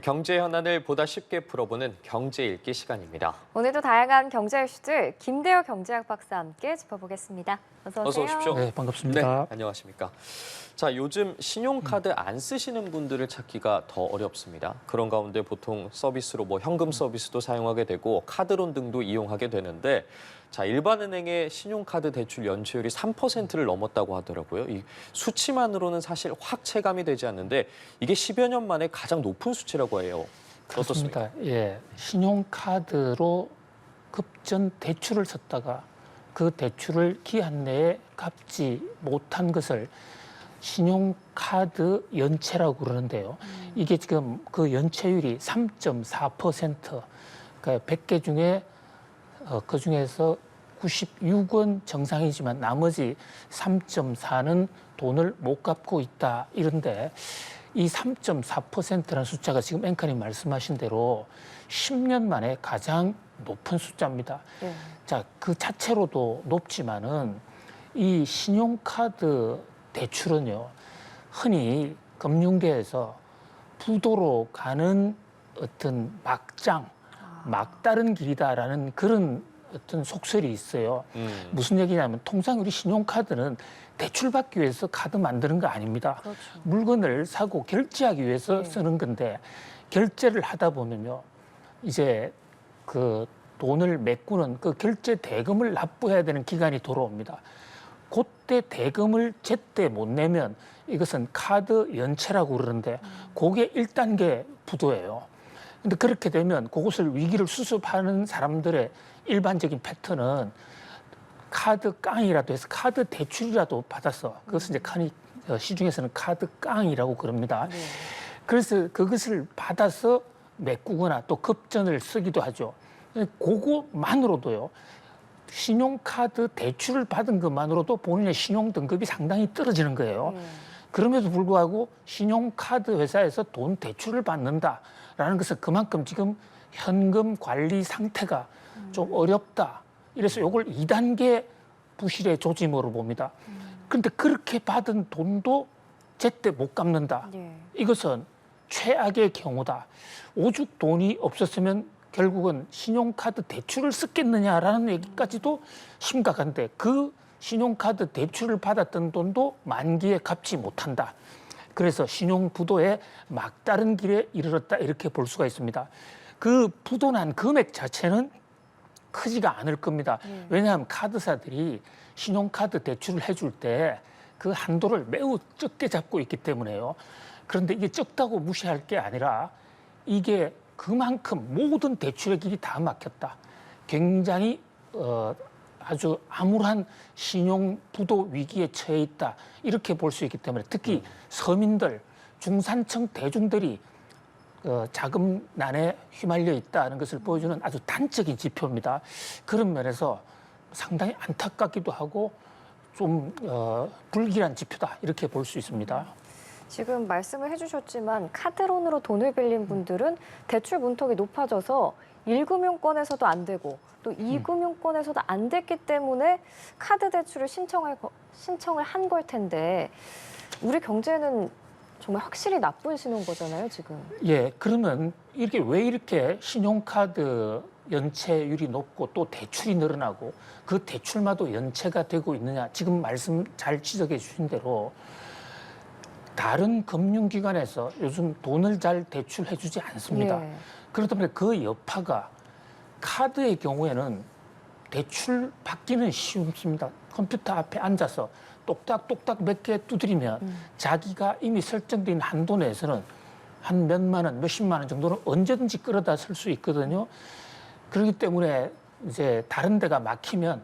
경제 현안을 보다 쉽게 풀어보는 경제 읽기 시간입니다. 오늘도 다양한 경제 이슈들 김대호 경제학 박사와 함께 짚어보겠습니다. 어서 어서. 오십시오. 네, 반갑습니다. 네, 안녕하십니까. 자, 요즘 신용카드 안 쓰시는 분들을 찾기가 더 어렵습니다. 그런 가운데 보통 서비스로 뭐 현금 서비스도 사용하게 되고 카드론 등도 이용하게 되는데 자, 일반 은행의 신용카드 대출 연체율이 3%를 넘었다고 하더라고요. 이 수치만으로는 사실 확 체감이 되지 않는데 이게 10여 년 만에 가장 높은 수치라고 해요. 어떻습니까? 그렇습니다. 예, 신용카드로 급전 대출을 썼다가 그 대출을 기한 내에 갚지 못한 것을 신용카드 연체라고 그러는데요. 이게 지금 그 연체율이 3.4%, 그러니까 100개 중에 어, 그 중에서 96원 정상이지만 나머지 3.4는 돈을 못 갚고 있다 이런데 이 3.4%라는 숫자가 지금 앵커님 말씀하신 대로 10년 만에 가장 높은 숫자입니다. 네. 자, 그 자체로도 높지만은 이 신용카드 대출은요, 흔히 금융계에서 부도로 가는 어떤 막장, 막다른 길이다라는 그런 어떤 속설이 있어요. 음. 무슨 얘기냐면 통상 우리 신용카드는 대출받기 위해서 카드 만드는 거 아닙니다. 그렇죠. 물건을 사고 결제하기 위해서 네. 쓰는 건데 결제를 하다 보면요 이제 그 돈을 메꾸는 그 결제 대금을 납부해야 되는 기간이 돌아옵니다. 그때 대금을 제때 못 내면 이것은 카드 연체라고 그러는데 그게 1단계 부도예요. 근데 그렇게 되면 그것을 위기를 수습하는 사람들의 일반적인 패턴은 카드 깡이라도 해서 카드 대출이라도 받았어. 그것은 이제 카니 어, 시중에서는 카드 깡이라고 그럽니다. 네. 그래서 그것을 받아서 메꾸거나 또 급전을 쓰기도 하죠. 그거만으로도요. 신용카드 대출을 받은 것만으로도 본인의 신용 등급이 상당히 떨어지는 거예요. 네. 그럼에도 불구하고 신용카드 회사에서 돈 대출을 받는다라는 것은 그만큼 지금 현금 관리 상태가 좀 어렵다. 이래서 이걸 2단계 부실의 조짐으로 봅니다. 그런데 그렇게 받은 돈도 제때 못 갚는다. 네. 이것은 최악의 경우다. 오죽 돈이 없었으면 결국은 신용카드 대출을 쓰겠느냐라는 얘기까지도 심각한데 그 신용카드 대출을 받았던 돈도 만기에 갚지 못한다. 그래서 신용 부도의 막다른 길에 이르렀다 이렇게 볼 수가 있습니다. 그 부도난 금액 자체는 크지가 않을 겁니다. 네. 왜냐하면 카드사들이 신용카드 대출을 해줄 때 그 한도를 매우 적게 잡고 있기 때문에요. 그런데 이게 적다고 무시할 게 아니라 이게 그만큼 모든 대출의 길이 다 막혔다. 굉장히 어, 아주 암울한 신용 부도 위기에 처해 있다. 이렇게 볼 수 있기 때문에 특히 서민들, 중산층 대중들이 어, 자금난에 휘말려 있다는 것을 보여주는 아주 단적인 지표입니다. 그런 면에서 상당히 안타깝기도 하고 좀 어, 불길한 지표다 이렇게 볼 수 있습니다. 지금 말씀을 해주셨지만 카드론으로 돈을 빌린 분들은 대출 문턱이 높아져서 1금융권에서도 안 되고 또 2금융권에서도 안 됐기 때문에 카드 대출을 신청할 거- 신청을 한 걸 텐데 우리 경제는 정말 확실히 나쁜 신호인 거잖아요 지금. 예, 그러면 이렇게 왜 이렇게 신용카드 연체율이 높고 또 대출이 늘어나고 그 대출마도 연체가 되고 있느냐? 지금 말씀 잘 지적해 주신 대로 다른 금융기관에서 요즘 돈을 잘 대출해 주지 않습니다. 예. 그렇다 보니 그 여파가 카드의 경우에는 대출 받기는 쉽습니다. 컴퓨터 앞에 앉아서 똑딱똑딱 몇 개 두드리면 음. 자기가 이미 설정된 한도 내에서는 한 몇만 원, 몇십만 원 정도는 언제든지 끌어다 쓸 수 있거든요. 그렇기 때문에 이제 다른 데가 막히면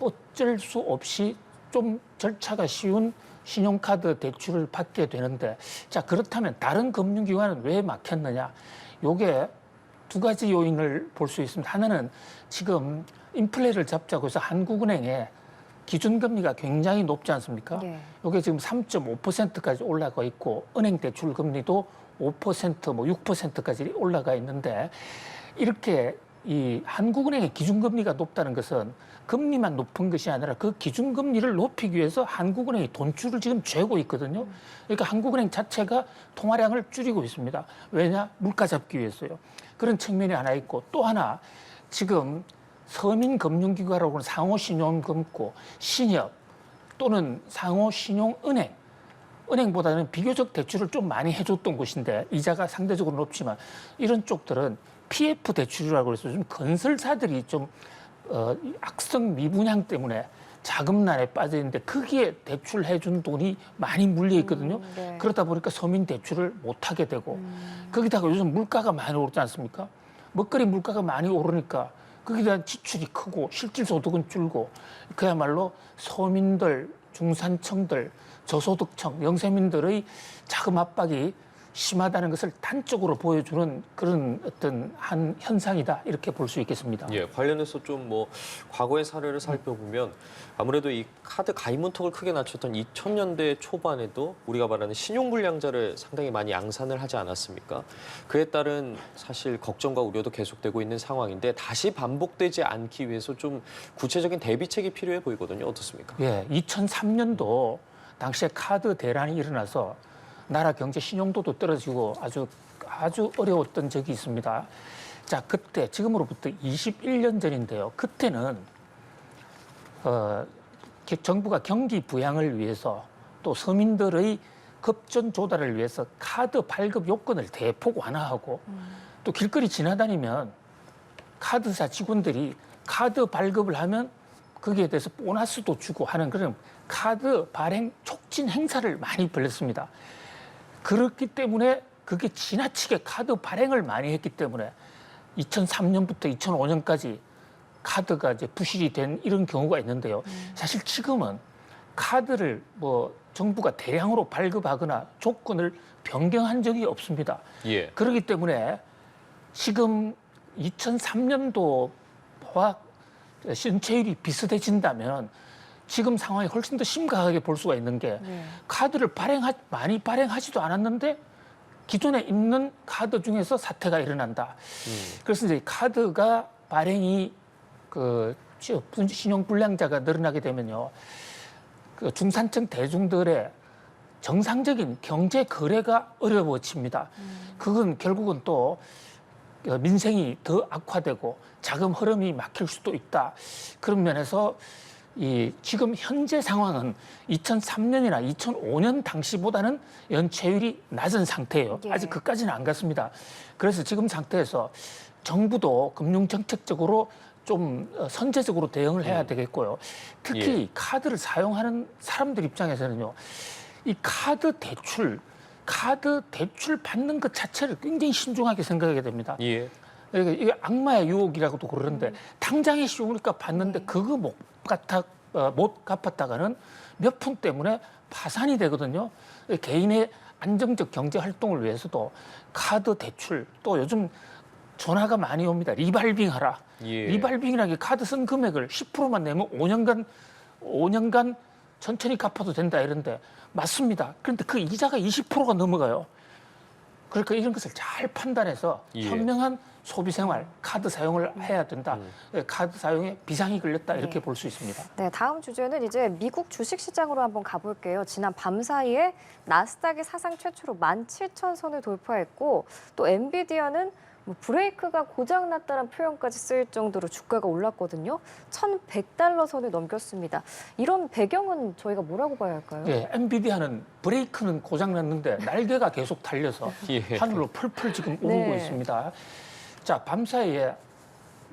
어쩔 수 없이 좀 절차가 쉬운 신용카드 대출을 받게 되는데 자 그렇다면 다른 금융기관은 왜 막혔느냐? 요게 두 가지 요인을 볼 수 있습니다. 하나는 지금 인플레를 잡자고 해서 한국은행에 기준금리가 굉장히 높지 않습니까? 예. 이게 지금 3.5%까지 올라가 있고 은행 대출 금리도 5%뭐 6%까지 올라가 있는데 이렇게 이 한국은행의 기준금리가 높다는 것은 금리만 높은 것이 아니라 그 기준금리를 높이기 위해서 한국은행이 돈줄을 지금 쥐고 있거든요. 그러니까 한국은행 자체가 통화량을 줄이고 있습니다. 왜냐? 물가 잡기 위해서요. 그런 측면이 하나 있고 또 하나 지금 서민금융기관하고는 상호신용금고, 신협 또는 상호신용은행 은행보다는 비교적 대출을 좀 많이 해줬던 곳인데 이자가 상대적으로 높지만 이런 쪽들은 PF 대출이라고 해서 좀 건설사들이 좀 어, 이 악성 미분양 때문에 자금난에 빠져 있는데 거기에 대출해준 돈이 많이 물려 있거든요. 음, 네. 그러다 보니까 서민 대출을 못 하게 되고 거기다가 요즘 물가가 많이 오르지 않습니까? 먹거리 물가가 많이 오르니까 거기에 대한 지출이 크고 실질 소득은 줄고 그야말로 서민들, 중산층들, 저소득층, 영세민들의 자금 압박이 심하다는 것을 단적으로 보여주는 그런 어떤 한 현상이다 이렇게 볼 수 있겠습니다. 예, 관련해서 좀 뭐 과거의 사례를 살펴보면 아무래도 이 카드 가입 문턱을 크게 낮췄던 2000년대 초반에도 우리가 말하는 신용불량자를 상당히 많이 양산을 하지 않았습니까? 그에 따른 사실 걱정과 우려도 계속되고 있는 상황인데 다시 반복되지 않기 위해서 좀 구체적인 대비책이 필요해 보이거든요. 어떻습니까? 예, 2003년도 당시에 카드 대란이 일어나서 나라 경제 신용도도 떨어지고 아주 아주 어려웠던 적이 있습니다. 자, 그때 지금으로부터 21년 전인데요. 그때는 어, 기- 정부가 경기 부양을 위해서 또 서민들의 급전 조달을 위해서 카드 발급 요건을 대폭 완화하고 또 길거리 지나다니면 카드사 직원들이 카드 발급을 하면 거기에 대해서 보너스도 주고 하는 그런 카드 발행 촉진 행사를 많이 벌였습니다. 그렇기 때문에 그게 지나치게 카드 발행을 많이 했기 때문에 2003년부터 2005년까지 카드가 이제 부실이 된 이런 경우가 있는데요. 사실 지금은 카드를 뭐 정부가 대량으로 발급하거나 조건을 변경한 적이 없습니다. 예. 그렇기 때문에 지금 2003년도와 신체율이 비슷해진다면 지금 상황이 훨씬 더 심각하게 볼 수가 있는 게 네. 카드를 발행하 많이 발행하지도 않았는데 기존에 있는 카드 중에서 사태가 일어난다. 그래서 이제 카드가 발행이 그 시- 신용 불량자가 늘어나게 되면요. 그 중산층 대중들의 정상적인 경제 거래가 어려워집니다. 그건 결국은 또 어, 민생이 더 악화되고 자금 흐름이 막힐 수도 있다. 그런 면에서 이 지금 현재 상황은 2003년이나 2005년 당시보다는 연체율이 낮은 상태예요. 예. 아직 그까지는 안 갔습니다. 그래서 지금 상태에서 정부도 금융 정책적으로 좀 어, 선제적으로 대응을 해야 되겠고요. 특히 예. 카드를 사용하는 사람들 입장에서는요. 이 카드 대출, 카드 대출 받는 것 자체를 굉장히 신중하게 생각하게 됩니다. 예. 그러니까 이게 악마의 유혹이라고도 그러는데 당장에 쉬우니까 받는데 그거 못 갚아 어, 못 갚았다가는 몇 푼 때문에 파산이 되거든요. 개인의 안정적 경제 활동을 위해서도 카드 대출 또 요즘 전화가 많이 옵니다. 리발빙 하라. 예. 리발빙이라는 게 카드 쓴 금액을 10%만 내면 5년간 5년간 천천히 갚아도 된다 이런데 맞습니다. 그런데 그 이자가 20%가 넘어가요. 그러니까 이런 것을 잘 판단해서 예. 현명한 소비 생활, 카드 사용을 해야 된다. 음. 예, 카드 사용에 비상이 걸렸다 이렇게 네. 볼수 있습니다. 네, 다음 주제는 이제 미국 주식 시장으로 한번 가볼게요. 지난 밤 사이에 나스닥이 사상 최초로 17,000선을 돌파했고 또 엔비디아는 뭐 브레이크가 고장났다는 표현까지 쓰일 정도로 주가가 올랐거든요. 1,100달러 선을 넘겼습니다. 이런 배경은 저희가 뭐라고 봐야 할까요? 예, 엔비디아는 브레이크는 고장났는데 날개가 계속 달려서 예. 하늘로 펄펄 지금 오르고 네. 있습니다. 자, 밤 사이에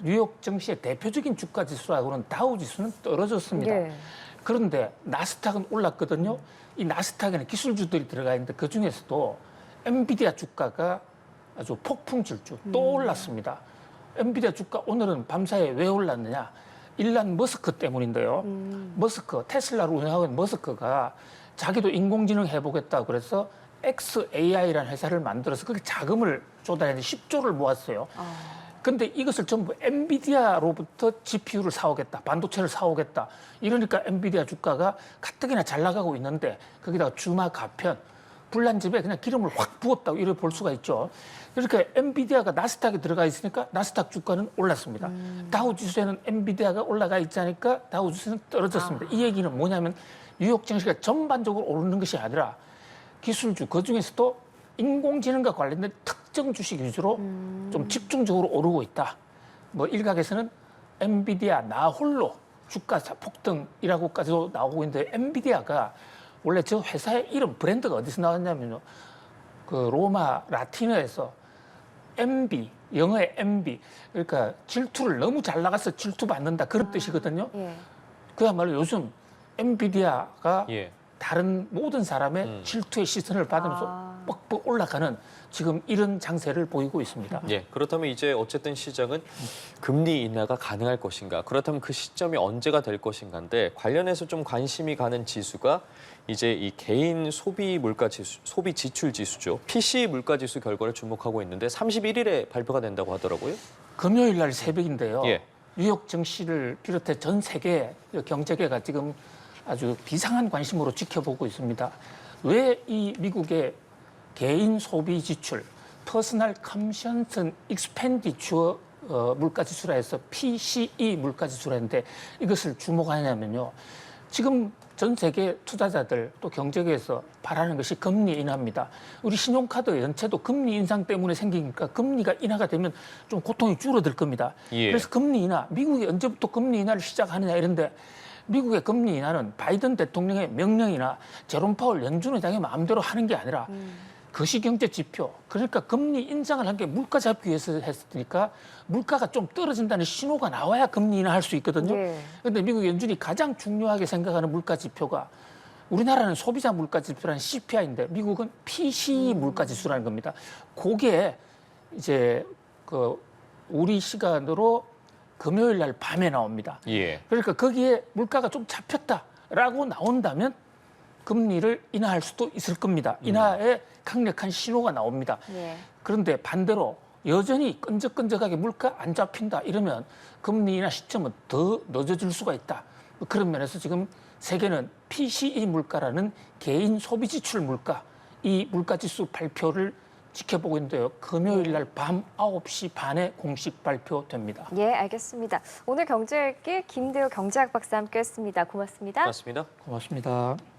뉴욕 증시의 대표적인 주가 지수라고는 다우 지수는 떨어졌습니다. 예. 그런데 나스닥은 올랐거든요. 이 나스닥에는 기술주들이 들어가 있는데 그 중에서도 엔비디아 주가가 아주 폭풍 질주 또 올랐습니다. 엔비디아 주가 오늘은 밤사이에 왜 올랐느냐? 일란 머스크 때문인데요. 음. 머스크 테슬라를 운영하고 있는 머스크가 자기도 인공지능 해보겠다 그래서 XAI라는 회사를 만들어서 그게 자금을 조달했는데 10조를 모았어요. 아, 근데 이것을 전부 엔비디아로부터 GPU를 사오겠다, 반도체를 사오겠다. 이러니까 엔비디아 주가가 가뜩이나 잘 나가고 있는데 거기다가 주마 가편 불난 집에 그냥 기름을 확 부었다고 이렇게 볼 수가 있죠. 그러니까 엔비디아가 나스닥에 들어가 있으니까 나스닥 주가는 올랐습니다. 다우 지수에는 엔비디아가 올라가 있지 않으니까 다우 지수는 떨어졌습니다. 이 얘기는 뭐냐면 뉴욕 증시가 전반적으로 오르는 것이 아니라 기술주 그 중에서도 인공지능과 관련된 특정 주식 위주로 좀 집중적으로 오르고 있다. 뭐 일각에서는 엔비디아 나 홀로 주가 폭등이라고까지도 나오고 있는데 엔비디아가 원래 저 회사의 이름 브랜드가 어디서 나왔냐면요. 그 로마 라틴어에서 MB 영어의 MB 그러니까 질투를 너무 잘 나가서 질투 받는다 그런 뜻이거든요. 예. 그야말로 요즘 엔비디아가 예. 다른 모든 사람의 음. 질투의 시선을 받으면서 아. 뻑뻑 올라가는 지금 이런 장세를 보이고 있습니다. 예, 그렇다면 이제 어쨌든 시장은 금리 인하가 가능할 것인가? 그렇다면 그 시점이 언제가 될 것인가인데 관련해서 좀 관심이 가는 지수가 이제 이 개인 소비 물가 지수, 소비 지출 지수죠. PC 물가 지수 결과를 주목하고 있는데 31일에 발표가 된다고 하더라고요. 금요일 날 새벽인데요. 예. 뉴욕 증시를 비롯해 전 세계 경제계가 지금 아주 비상한 관심으로 지켜보고 있습니다. 왜 이 미국의 개인 소비 지출, 퍼스널 컨션슨 익스펜디추어 어, 물가 지수라 해서 PCE 물가 지수라 했는데 이것을 주목하냐면요. 지금 전 세계 투자자들 또 경제계에서 바라는 것이 금리 인하입니다. 우리 신용카드 연체도 금리 인상 때문에 생기니까 금리가 인하가 되면 좀 고통이 줄어들 겁니다. 예. 그래서 금리 인하, 미국이 언제부터 금리 인하를 시작하느냐 이런데 미국의 금리 인하는 바이든 대통령의 명령이나 제롬 파월 연준 의장의 마음대로 하는 게 아니라 거시경제 지표 그러니까 금리 인상을 한 게 물가 잡기 위해서 했으니까 물가가 좀 떨어진다는 신호가 나와야 금리 인하 할 수 있거든요. 예. 그런데 미국 연준이 가장 중요하게 생각하는 물가 지표가 우리나라는 소비자 물가 지표라는 CPI인데 미국은 PCE 물가 지수라는 겁니다. 그게 이제 그 우리 시간으로 금요일 날 밤에 나옵니다. 예. 그러니까 거기에 물가가 좀 잡혔다라고 나온다면 금리를 인하할 수도 있을 겁니다. 인하의 강력한 신호가 나옵니다. 예. 그런데 반대로 여전히 끈적끈적하게 물가 안 잡힌다 이러면 금리 인하 시점은 더 늦어질 수가 있다. 그런 면에서 지금 세계는 PCE 물가라는 개인 소비 지출 물가 이 물가 지수 발표를 지켜보고 있는데요. 금요일 날 밤 9시 반에 공식 발표됩니다. 예, 알겠습니다. 오늘 경제일기 김대호 경제학 박사 함께했습니다. 고맙습니다. 맞습니다. 고맙습니다.